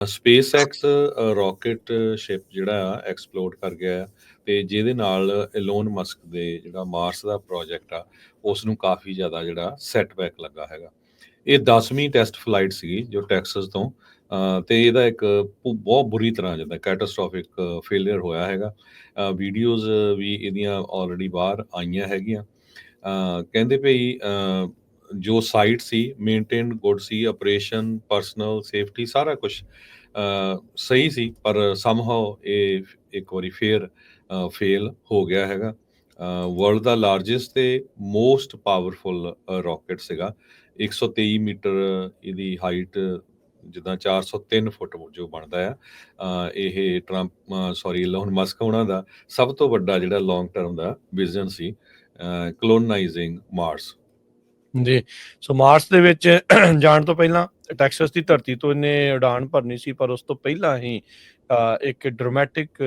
SpaceX rocket ship ਜਿਹੜਾ ਆ ਐਕਸਪਲੋਡ ਕਰ ਗਿਆ ਆ ਤੇ ਜਿਹਦੇ ਨਾਲ ਐਲੋਨ ਮਸਕ ਦੇ ਜਿਹੜਾ ਮਾਰਸ ਦਾ ਪ੍ਰੋਜੈਕਟ ਆ ਉਸ ਨੂੰ ਕਾਫੀ ਜ਼ਿਆਦਾ ਜਿਹੜਾ ਸੈਟਬੈਕ ਲੱਗਾ ਹੈਗਾ। ਇਹ 10ਵੀਂ ਟੈਸਟ ਫਲਾਈਟ ਸੀਗੀ ਜੋ ਟੈਕਸਸ ਤੋਂ ਅ, ਤੇ ਇਹਦਾ ਇੱਕ ਭੁ- ਬਹੁਤ ਬੁਰੀ ਤਰ੍ਹਾਂ ਜਿੱਦਾਂ ਕੈਟਾਸਟ੍ਰੋਫਿਕ ਫੇਲਿਅਰ ਹੋਇਆ ਹੈਗਾ। ਵੀਡੀਓਜ਼ ਵੀ ਇਹਦੀਆਂ ਆਲਰੇਡੀ ਬਾਹਰ ਆਈਆਂ ਹੈਗੀਆਂ। ਕਹਿੰਦੇ ਭਈ ਜੋ ਸਾਈਟ ਸੀ ਮੇਨਟੇਨਡ ਗੁੱਡ ਸੀ ਆਪਰੇਸ਼ਨ ਪਰਸਨਲ ਸੇਫਟੀ ਸਾਰਾ ਕੁਝ ਸਹੀ ਸੀ, ਪਰ ਸਮਹਾਉ ਇਹ ਇੱਕ ਵਾਰੀ ਫੇਰ ਫੇਲ ਹੋ ਗਿਆ ਹੈਗਾ। ਵਰਲਡ ਦਾ ਲਾਰਜੈਸਟ ਤੇ ਮੋਸਟ ਪਾਵਰਫੁਲ ਰਾਕੇਟ ਸੀਗਾ। 123 ਮੀਟਰ ਇਹਦੀ ਹਾਈਟ ਜਿੱਦਾਂ 403 ਫੁੱਟ ਜੋ ਬਣਦਾ ਆ। ਇਹ ਟਰੰਪ ਸੌਰੀ ਲੋਨ ਮਸਕ ਉਹਨਾਂ ਦਾ ਸਭ ਤੋਂ ਵੱਡਾ ਜਿਹੜਾ ਲੌਂਗ ਟਰਮ ਦਾ ਵਿਜ਼ਨ ਸੀ ਕਲੋਨਾਈਜ਼ਿੰਗ ਮਾਰਸ ਜੀ। ਸੋ ਮਾਰਸ ਦੇ ਵਿੱਚ ਜਾਣ ਤੋਂ ਪਹਿਲਾਂ ਟੈਕਸਸ ਦੀ ਧਰਤੀ ਤੋਂ ਇਹਨੇ ਉਡਾਨ ਭਰਨੀ ਸੀ ਪਰ ਉਸ ਤੋਂ ਪਹਿਲਾਂ ਹੀ ਇੱਕ ਡਰਾਮੈਟਿਕ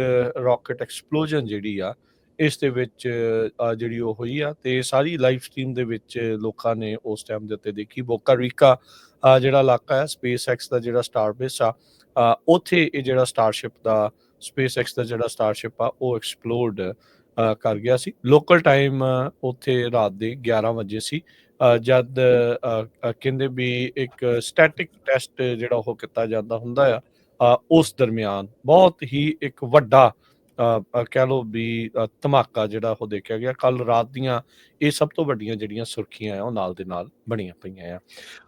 ਰਾਕਟ ਐਕਸਪਲੋਜਨ ਜਿਹੜੀ ਆ ਇਸ ਦੇ ਵਿੱਚ ਜਿਹੜੀ ਉਹ ਹੋਈ ਆ ਤੇ ਸਾਰੀ ਲਾਈਵ ਸਟ੍ਰੀਮ ਦੇ ਵਿੱਚ ਲੋਕਾਂ ਨੇ ਉਸ ਟਾਈਮ ਦੇ ਉੱਤੇ ਦੇਖੀ। ਬੋਕਾ ਰੀਕਾ ਜਿਹੜਾ ਇਲਾਕਾ ਹੈ ਸਪੇਸਐਕਸ ਦਾ ਜਿਹੜਾ ਸਟਾਰਬੇਸ ਆ ਅ, ਉੱਥੇ ਇਹ ਜਿਹੜਾ ਸਟਾਰਸ਼ਿਪ ਦਾ ਸਪੇਸ ਐਕਸ ਦਾ ਜਿਹੜਾ ਸਟਾਰਸ਼ਿਪ ਆ ਉਹ ਐਕਸਪਲੋਰਡ ਕਰ ਗਿਆ ਸੀ। ਲੋਕਲ ਟਾਈਮ ਉੱਥੇ ਰਾਤ ਦੇ 11 ਵਜੇ ਸੀ। ਜਦ ਕਹਿੰਦੇ ਵੀ ਇੱਕ ਸਟੈਟਿਕ ਟੈਸਟ ਜਿਹੜਾ ਉਹ ਕੀਤਾ ਜਾਂਦਾ ਹੁੰਦਾ ਆ ਉਸ ਦਰਮਿਆਨ ਬਹੁਤ ਹੀ ਇੱਕ ਵੱਡਾ ਕਹਿ ਲੋ ਵੀ ਧਮਾਕਾ ਜਿਹੜਾ ਉਹ ਦੇਖਿਆ ਗਿਆ। ਕੱਲ ਰਾਤ ਦੀਆਂ ਇਹ ਸਭ ਤੋਂ ਵੱਡੀਆਂ ਜਿਹੜੀਆਂ ਸੁਰਖੀਆਂ ਆ, ਉਹ ਨਾਲ ਦੇ ਨਾਲ ਬਣੀਆਂ ਪਈਆਂ ਆ।